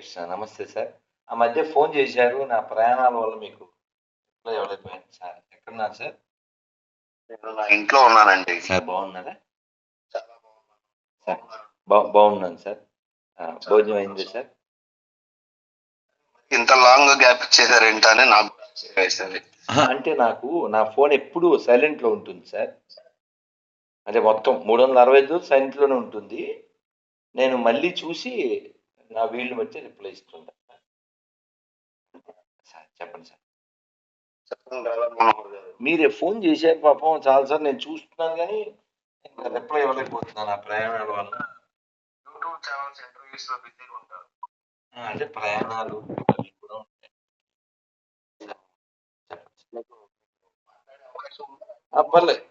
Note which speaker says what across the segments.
Speaker 1: కృష్ణ నమస్తే సార్. ఆ మధ్య ఫోన్ చేశారు నా ప్రయాణాల వల్ల మీకు సార్. ఎక్కడున్నారు సార్?
Speaker 2: నేను నా ఇంట్లో ఉన్నానండి.
Speaker 1: సార్ బాగున్నారా? సార్ బాగున్నాను సార్. భోజనం అయింది సార్.
Speaker 2: ఇంత లాంగ్ గ్యాప్ ఇచ్చేసారు ఏంటని నాకు
Speaker 1: అంటే నాకు నా ఫోన్ ఎప్పుడు సైలెంట్లో ఉంటుంది సార్. అంటే మొత్తం మూడు వందల అరవై ఐదు సైలెంట్లోనే ఉంటుంది. నేను మళ్ళీ చూసి నా వీళ్ళు బట్టి రిప్లై ఇస్తుంటా సార్ చెప్పండి సార్. మీరే ఫోన్ చేశారు పాపం చాలాసార్లు నేను చూస్తున్నాను కానీ ఇంకా రిప్లై ఇవ్వలేకపోతున్నాను ఆ ప్రయాణాల వల్ల.
Speaker 2: యూట్యూబ్ ఛానల్స్ ఇంటర్వ్యూస్లో బిజీగా ఉంటారు.
Speaker 1: అంటే ప్రయాణాలు కూడా ఉంటాయి. పర్లేదు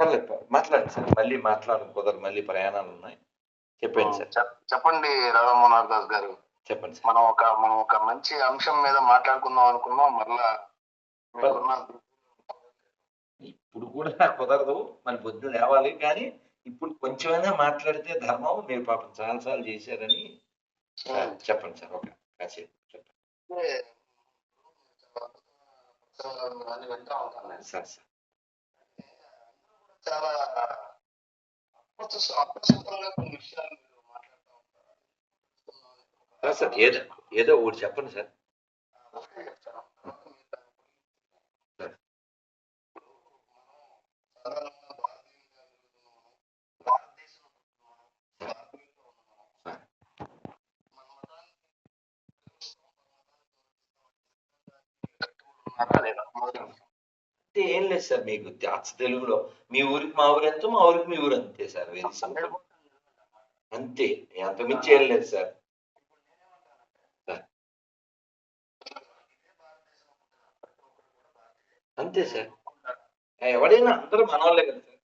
Speaker 1: పర్లేదు. మాట్లాడండి సార్. మళ్ళీ మాట్లాడడం కుదరదు మళ్ళీ ప్రయాణాలు ఉన్నాయి. చెప్పండి సార్.
Speaker 2: చెప్- చెప్పండి రాధా మనోహర్ దాస్ గారు.
Speaker 1: చెప్పండి
Speaker 2: మనం ఒక మనం ఒక మంచి అంశం మీద మాట్లాడుకుందాం అనుకున్నాం మరలా
Speaker 1: ఇప్పుడు కూడా కుదరదు మన పొద్దున లేవాలి కానీ ఇప్పుడు కొంచెమైనా మాట్లాడితే ధర్మం మీరు పాపం చాలాసార్లు చేశారని చెప్పండి సార్. ఒక కాసేపు చెప్పండి. Sir sir.
Speaker 2: చాలా అప్రస్తుత- అప్రస్తుతంగా కొన్ని విషయాలు మీరు మాట్లాడుతూ ఉంటారు.
Speaker 1: సార్ ఏదో ఏదో ఒకటి చెప్పండి. సార్.
Speaker 2: సాధారణంగా భారతీయులుగా ఎదుగుతున్నాము. భారతదేశంలో పుట్టున్నాము. భారతీయులుగా ఉన్నాము.
Speaker 1: సార్.
Speaker 2: మన మతానికి కట్టుబడి ఉన్నారా లేదా? మొదటి అంశం.
Speaker 1: అంటే ఏం లేదు సార్ మీకు అచ్చ తెలుగులో మీ ఊరికి మా ఊరు ఎంతో మా ఊరికి మీ ఊరు అంతే సార్ వెరీ సింపుల్ అంతే అంత మించి ఏం లేదు సార్. అంతే సార్. ఎవడైనా అందరూ మనవాళ్ళే కదా సార్.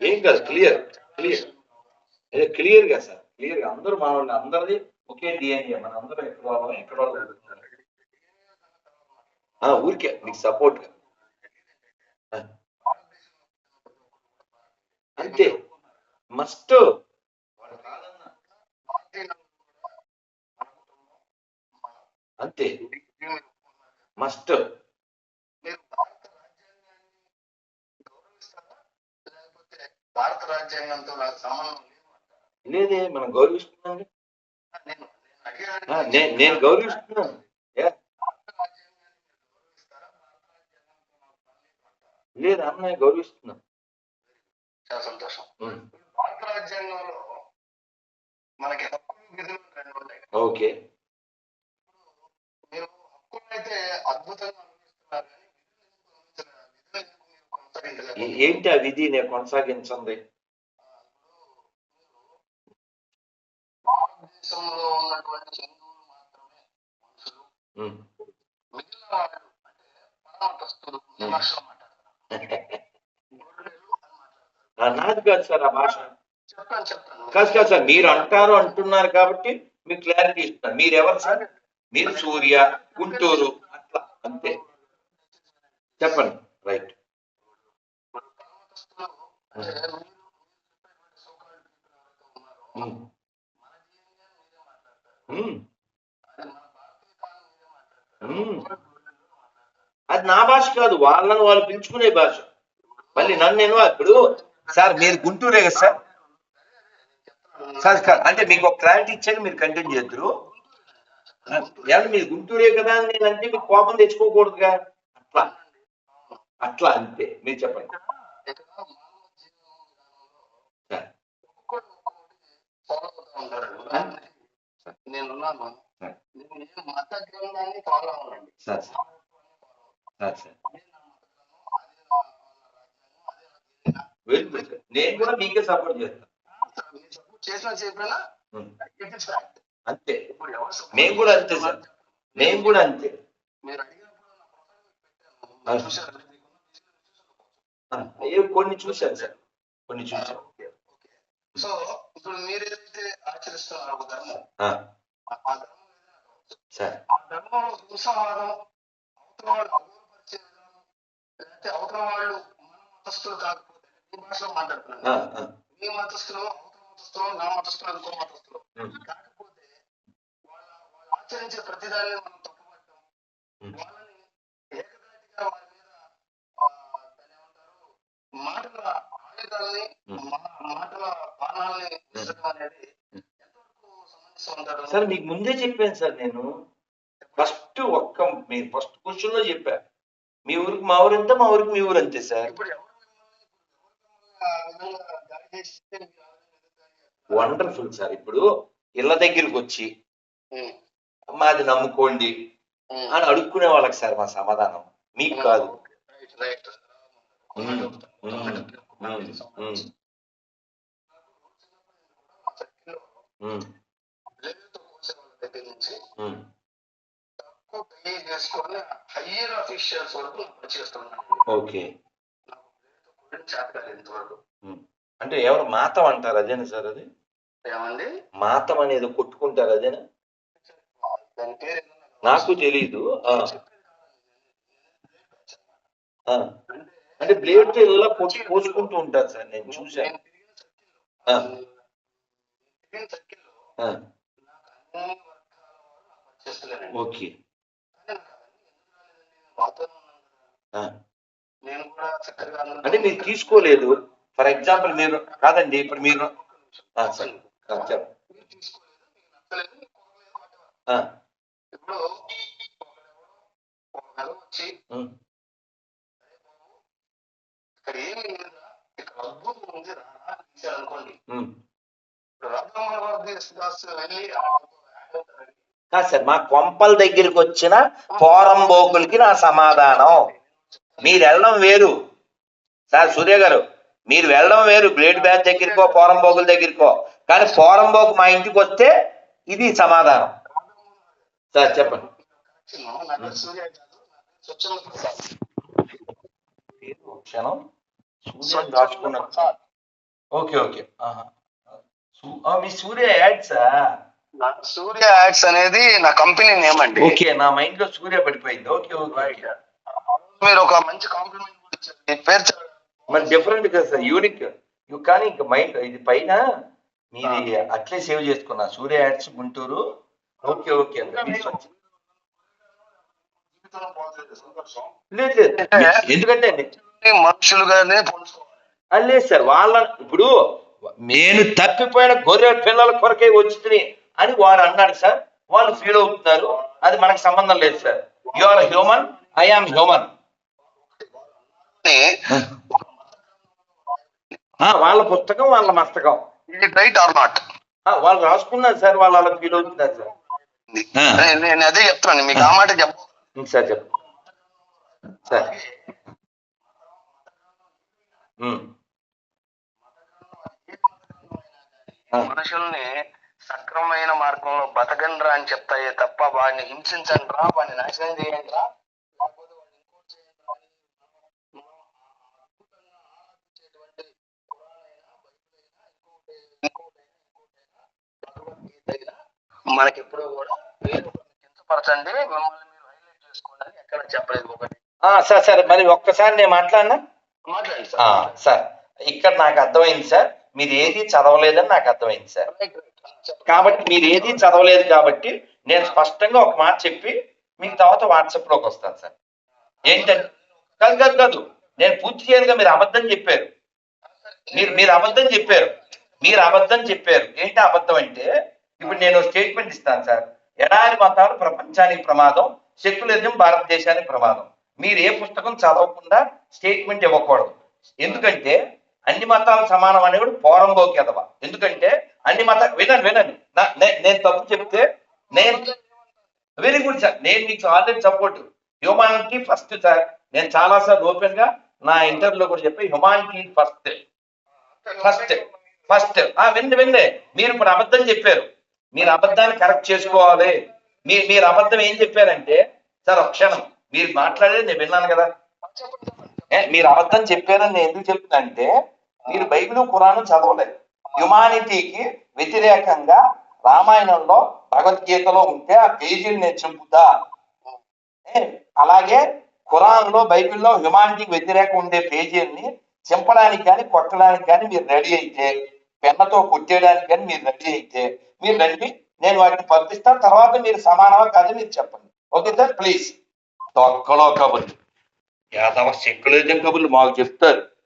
Speaker 1: ఏం కాదు క్లియర్ క్లియర్. అదే క్లియర్గా సార్ క్లియర్గా అందరూ మనవాళ్ళు అందరిది ఒకే డిఎన్ఏ మన అందరం ఎక్కడ వాళ్ళం ఎక్కడ వాళ్ళు. ఆ, ఊరికే మీకు సపోర్ట్ అంతే. మస్ట్ అంతే. మస్ట్
Speaker 2: భారత రాజ్యాంగంతో నాకు సంబంధం లేదే
Speaker 1: మనం గౌరవిస్తున్నాం
Speaker 2: నేను
Speaker 1: గౌరవిస్తున్నాను ఏ,
Speaker 2: భారత రాజ్యాంగాన్ని మీరు గౌరవిస్తారా భారత రాజ్యాంగంతో నాకు పని లేదు
Speaker 1: అన్నయ్య గౌరవిస్తున్నాం
Speaker 2: చాలా సంతోషం.
Speaker 1: ఉమ్,
Speaker 2: భారత రాజ్యాంగంలో మనకి హక్కులు విధులు రెండు ఉంటాయి
Speaker 1: ఓకే.
Speaker 2: మీరు హక్కులు అయితే అద్భుతంగా అనుభవిస్తున్నారు కానీ
Speaker 1: ఏంటి ఆ విధి నేను కొనసాగించండి?
Speaker 2: భారతదేశంలో ఉన్నటువంటి హిందువులు మాత్రమే మనుషులు.
Speaker 1: ఉమ్,
Speaker 2: మిగిలిన వాళ్ళు అంటే పరమతస్తులు ఈ
Speaker 1: నాది కాదు సార్ ఆ భాష కాదు కాదు సార్ మీరు అంటారు అంటున్నారు కాబట్టి మీకు క్లారిటీ ఇస్తున్నారు మీరు ఎవరు సార్? మీరు సూర్య గుంటూరు అట్లా అంతే. చెప్పండి. రైట్
Speaker 2: అది
Speaker 1: నా భాష కాదు వాళ్ళని వాళ్ళు పిలుచుకునే భాష. మళ్ళీ నన్ను నేను ఇప్పుడు సార్ మీరు గుంటూరే కదా సార్? సార్ సార్ అంటే మీకు ఒక క్లారిటీ ఇచ్చాక మీరు కంటిన్యూ చేద్దరు ఏమంటే మీరు గుంటూరే కదా అని నేను అంటే మీకు కోపం తెచ్చుకోకూడదుగా? అట్లా. అట్లా అంతే మీరు చెప్పండి.
Speaker 2: నేనున్నాను
Speaker 1: సార్
Speaker 2: నేను మత గ్రంథాన్ని ఫాలో అవ్వనండి
Speaker 1: సార్. నేను కూడా మీకే సపోర్ట్ చేస్తాను
Speaker 2: చేసినా చెప్పినా
Speaker 1: అంతే. మేము కూడా అంతే సార్. మేము కూడా అంతే. ఏ కొన్ని చూశాను సార్. కొన్ని చూశాను.
Speaker 2: సో ఇప్పుడు మీరు ఏదైతే ఆచరిస్తున్నారో ఒక ధర్మం
Speaker 1: ఆ,
Speaker 2: ధర్మం.
Speaker 1: సార్.
Speaker 2: ఆ అవతల విధానం లేకపోతే అవతల వాళ్ళు మన మతస్థులు కాకపోతే మీ భాషలో
Speaker 1: ఆ,
Speaker 2: మీ మతస్థులు అవతల మతస్థులు నా మతస్థులు ఇంకో మతస్థులు. కాకపోతే వాళ్ళ వాళ్ళు ఆచరించే ప్రతిదాన్ని మనం తప్పుపట్టడం. వాళ్ళని ఏకదాటిగా వారి మీద దాన్ని ఏమంటారు మాటల ఆయుధాలని మాటల బాణాలని అనేది
Speaker 1: సార్ మీకు ముందే చెప్పాను సార్ నేను. ఫస్ట్ ఒక్క మీరు ఫస్ట్ క్వశ్చన్లో చెప్పా. మీ ఊరికి మా ఊరు ఎంత మా ఊరికి మీ ఊరు అంతే సార్? Wonderful sir. ఇప్పుడు ఇళ్ళ దగ్గరికి వచ్చి మాది నమ్ముకోండి. అని అడుక్కునే వాళ్ళకి సార్ మా సమాధానం. మీకు కాదు.
Speaker 2: దగ్గర నుంచి. చేసుకొని హయ్యర్ అఫీషియల్స్ వరకు నాకు పనిచేస్తున్నాను
Speaker 1: ఓకే
Speaker 2: ఇంతవరకు.
Speaker 1: ఉమ్. అంటే ఎవరు మాతం అంటారు అదేనా సార్ అది?
Speaker 2: ఏమండి?
Speaker 1: మాతం అనేది కొట్టుకుంటారు అదేనా
Speaker 2: దాని పేరు ఏందో
Speaker 1: నాకు తెలీదు.
Speaker 2: అంటే
Speaker 1: బ్లేడ్తో ఇలా కొట్టు కోసుకుంటూ ఉంటారు సార్ నేను చూశాను.
Speaker 2: నేను
Speaker 1: అంటే మీరు తీసుకోలేదు. ఫర్ ఎగ్జాంపుల్ మీరు కాదండి ఇప్పుడు మీరు చెప్పండి
Speaker 2: మీరు తీసుకోలేదు మీకు నచ్చలేదు మీకు కొనలేదు whatever.
Speaker 1: ఆ,
Speaker 2: ఇప్పుడు ఒకడెవడో ఒక వెధవ వచ్చి
Speaker 1: ఉమ్,
Speaker 2: "అరే బాబు, ఇక్కడ ఏమీ లేదురా ఇక్కడ అద్భుతం ఉంది రా అని తీశాడు అనుకోండి
Speaker 1: ఉమ్.
Speaker 2: ఇప్పుడు రత్నమాల దాస్ వెళ్ళి ఆ
Speaker 1: కాదు సార్ మా కొంపల దగ్గరికి వచ్చిన పోరంబోకులకి నా సమాధానం. మీరు వెళ్ళడం వేరు. సార్ సూర్య గారు మీరు వెళ్ళడం వేరు. బ్లేడ్ బ్యాచ్ దగ్గరికో పోరంబోకుల దగ్గరికో. కానీ పోరంబోకు మా ఇంటికి వస్తే ఇది సమాధానం. సార్ చెప్పండి. క్షణం సూర్య దాచుకున్నాం ఓకే ఓకే. మీ సూర్య యాడ్సా
Speaker 2: నా సూర్య యాడ్స్ అనేది నా కంపెనీ నేమ్ అండి.
Speaker 1: ఓకే నా మైండ్లో సూర్య పడిపోయింది. Okay okay.
Speaker 2: మీరు ఒక మంచి కాంప్లిమెంట్ పేరు.
Speaker 1: మరి డిఫరెంట్ కదా సార్ యూనిక్ యు కానీ ఇంకా మైండ్ ఇది పైన మీది అట్లే సేవ్ చేసుకున్నా. Surya ads Guntur. Okay okay లేదు. ఎందుకంటే
Speaker 2: మనుషులుగానే
Speaker 1: లేదు సార్ వాళ్ళ ఇప్పుడు నేను తప్పిపోయిన గొర్రె పిల్లల కొరకే వచ్చింది. అని వాడు అన్నాడు సార్ వాళ్ళు ఫీల్ అవుతున్నారు. అది మనకు సంబంధం లేదు sir. You are human I am human వాళ్ళ పుస్తకం వాళ్ళ మస్తకం.
Speaker 2: రైట్ ఆర్ నాట్
Speaker 1: వాళ్ళు రాసుకున్నారు సార్ వాళ్ళు అలా ఫీల్ అవుతున్నారు సార్.
Speaker 2: నేను అదే చెప్తున్నాను మీకు ఆ మాట చెప్ప.
Speaker 1: సార్ చెప్పు. సార్.
Speaker 2: మనుషుల్ని సక్రమైన మార్గంలో బతకండ్రా అని చెప్తాయే తప్ప వాడిని హింసించండి రా వాడిని నాశనం చేయండి రా లేకపోతే వాడిని ఇంకోటి చేయండి మనకి ఎప్పుడు కూడా కించపరచండి. మిమ్మల్ని మీరు హైలైట్ చేసుకోండి అని ఎక్కడ చెప్పలేదు ఒకటి.
Speaker 1: సార్ సార్ మరి ఒక్కసారి నేను మాట్లాడినా?
Speaker 2: మాట్లాడండి
Speaker 1: ఆ,
Speaker 2: సార్
Speaker 1: సార్ ఇక్కడ నాకు అర్థమైంది సార్. మీరు ఏది చదవలేదని నాకు అర్థమైంది సార్. కాబట్టి మీరు ఏది చదవలేదు కాబట్టి నేను స్పష్టంగా ఒక మాట చెప్పి మీకు తర్వాత వాట్సాప్లోకి వస్తాను సార్. ఏంటంటే కాదు కాదు కాదు. నేను పూర్తి చేయదుగా మీరు అబద్ధం చెప్పారు. మీరు మీరు అబద్ధం చెప్పారు. మీరు అబద్ధం చెప్పారు. ఏంటి అబద్ధం అంటే ఇప్పుడు నేను స్టేట్మెంట్ ఇస్తాను సార్. ఎడారి మతాలు ప్రపంచానికి ప్రమాదం సెక్యులరిజం భారతదేశానికి ప్రమాదం. మీరు ఏ పుస్తకం చదవకుండా స్టేట్మెంట్ ఇవ్వకూడదు. ఎందుకంటే అన్ని మతాలు సమానం అనేవాడు పోరంబోకి ఎదవ ఎందుకంటే అన్ని మత వినండి వినండి. నేను తప్పు చెప్తే నేను వెరీ గుడ్ సార్. నేను మీకు already support. Humanity first sir. నేను చాలా సార్లు ఓపెన్గా నా ఇంటర్వ్యూలో కూడా చెప్పి హ్యుమానిటీ ఫస్ట్. ఫస్ట్. ఫస్ట్. ఆ విండి విండి మీరు ఇప్పుడు అబద్ధం చెప్పారు. మీరు అబద్ధాన్ని కరెక్ట్ చేసుకోవాలి. మీరు మీరు అబద్ధం ఏం చెప్పారంటే సార్ ఒక క్షణం. మీరు మాట్లాడేది నేను విన్నాను కదా. ఏ, మీరు అబద్ధం చెప్పారని నేను ఎందుకు చెప్తున్నా మీరు బైబిల్ ఖురాను చదవలేదు. హ్యుమానిటీకి వ్యతిరేకంగా రామాయణంలో భగవద్గీతలో ఉంటే ఆ పేజీలు నేను చంపుతా అలాగే ఖురాన్లో బైబిల్లో హ్యుమానిటీకి వ్యతిరేకం ఉండే పేజీల్ని చింపడానికి కానీ కొట్టడానికి కానీ మీరు రెడీ అయితే పెన్నతో కొట్టేయడానికి కానీ మీరు రెడీ అయితే మీరు రండి నేను వాటిని పంపిస్తాను తర్వాత మీరు సమానమా కాదు మీరు చెప్పండి. Okay sir please. తొక్కలో కబుర్లు. యాదవ సెక్యులరిజం కబుర్లు మాకు చెప్తారు.